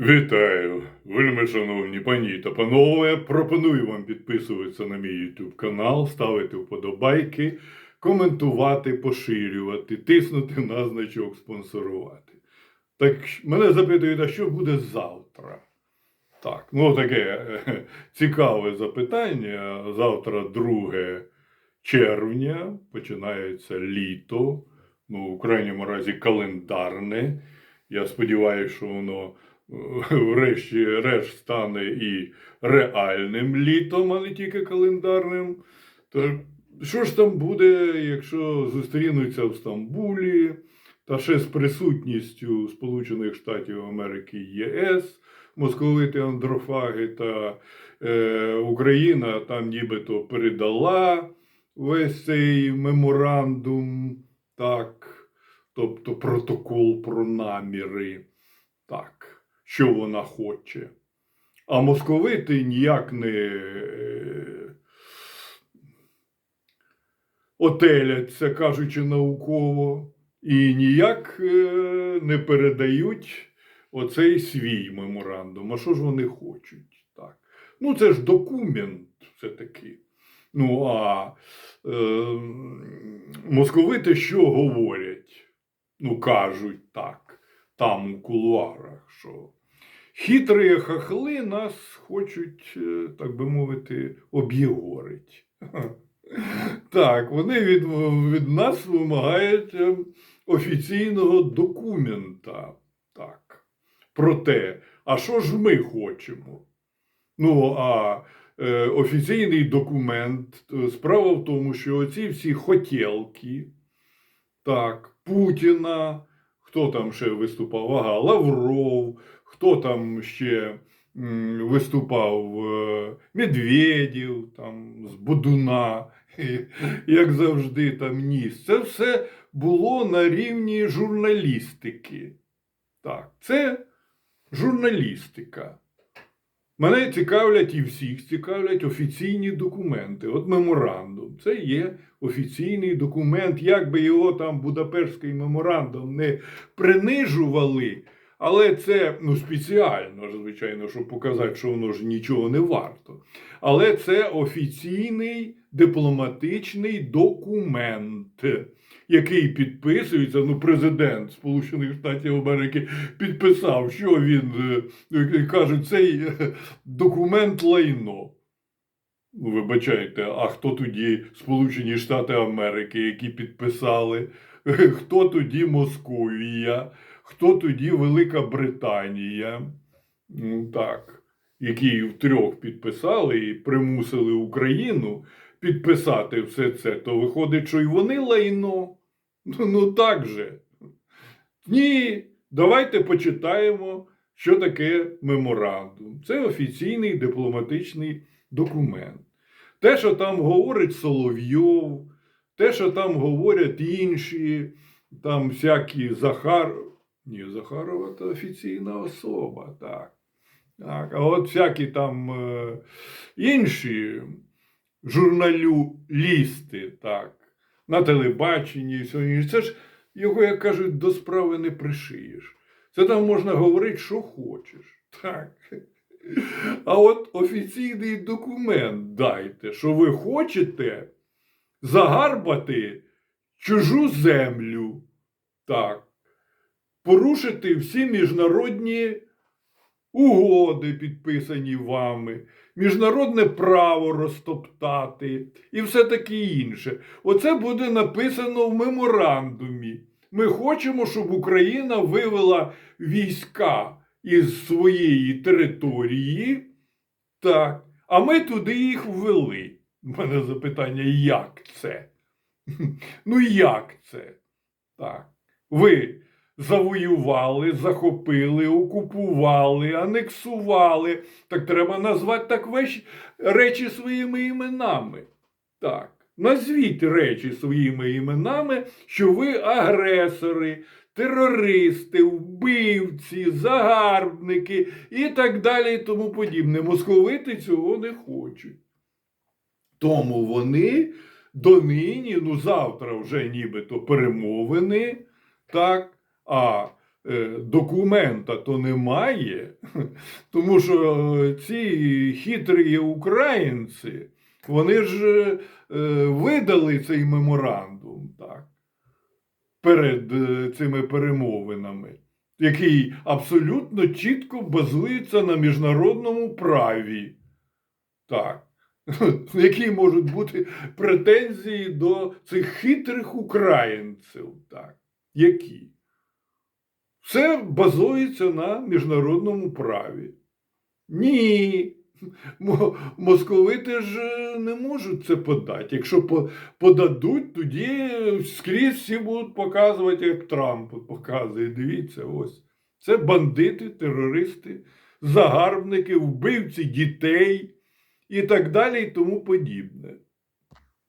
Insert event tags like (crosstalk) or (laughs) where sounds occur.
Вітаю, вельми шановні пані та панове. Пропоную вам підписуватися на мій YouTube канал, ставити вподобайки, коментувати, поширювати, тиснути на значок спонсорувати. Так мене запитують, а що буде завтра? Так, ну таке (laughs) цікаве запитання. Завтра 2 червня, починається літо, ну, в крайньому разі календарне. Я сподіваюся, що воно врешті-решт стане і реальним літом, а не тільки календарним. То що ж там буде, якщо зустрінуться в Стамбулі, та ще з присутністю Сполучених Штатів Америки ЄС, московити андрофаги та е, Україна там нібито передала весь цей меморандум, так, тобто протокол про наміри. Так, що вона хоче. А московити ніяк не е, отеляться, кажучи науково, і ніяк е, не передають оцей свій меморандум. А що ж вони хочуть? Так. Ну, це ж документ все-таки. Ну, а е, московити що говорять? Ну, кажуть так, там у кулуарах, що хитрі хахли нас хочуть, е, так би мовити, об'єгорить. (laughs) Так, вони від, від нас вимагають е, офіційного документа. Так, про те, а що ж ми хочемо? Ну, а е, офіційний документ, е, справа в тому, що оці всі хотілки, так, Путіна, хто там ще виступав? Ага, Лавров, хто там ще виступав? Е, Медведєв, там, з Будуна, (laughs) як завжди, там ніс. Це все було на рівні журналістики. Так, це журналістика. Мене цікавлять і всіх цікавлять офіційні документи. От меморандум. Це є офіційний документ. Як би його там Будапештський меморандум не принижували, але це ну, спеціально, звичайно, щоб показати, що воно ж нічого не варто. Але це офіційний дипломатичний документ, який підписується. Ну, президент Сполучених Штатів Америки підписав, що він е, кажуть, цей е, документ лайно. Ну, Вибачайте, а хто тоді Сполучені Штати Америки, які підписали? Хто тоді Московія? Хто тоді Велика Британія? Ну, так, які втрьох підписали і примусили Україну підписати все це, то виходить, що й вони лайно. Ну, так же. Ні, давайте почитаємо, що таке меморандум. Це офіційний дипломатичний документ. Те, що там говорить Соловйов, те, що там говорять інші, там всякі Захар. Ні, Захарова це офіційна особа, так. так. А от всякі там е, інші журналісти, так, на телебаченні і все інше. Це ж його, як кажуть, до справи не пришиєш. Це там можна говорити, що хочеш. Так. А от офіційний документ дайте, що ви хочете загарбати чужу землю. Так. Порушити всі міжнародні угоди, підписані вами, міжнародне право розтоптати і все таке інше. Оце буде написано в меморандумі. Ми хочемо, щоб Україна вивела війська із своєї території, так, а ми туди їх ввели. У мене запитання, як це? (laughs) Ну, як це? Так. Ви завоювали, захопили, окупували, анексували. Так треба назвати так вещі, речі своїми іменами. Так. Назвіть речі своїми іменами, що ви агресори, терористи, вбивці, загарбники і так далі і тому подібне. Московити цього не хочуть. Тому вони донині, ну завтра вже нібито перемовини, так, а е, документа то немає, (laughs) тому що е, ці хитрі українці, вони ж е, видали цей меморандум так, перед цими перемовинами, який абсолютно чітко базується на міжнародному праві. Так. (laughs) Які можуть бути претензії до цих хитрих українців? Так. Які? Все базується на міжнародному праві. Ні. Московити ж е, не можуть це подати. Якщо подадуть, тоді скрізь всі будуть показувати, як Трамп показує. Дивіться, ось. Це бандити, терористи, загарбники, вбивці дітей і так далі, і тому подібне.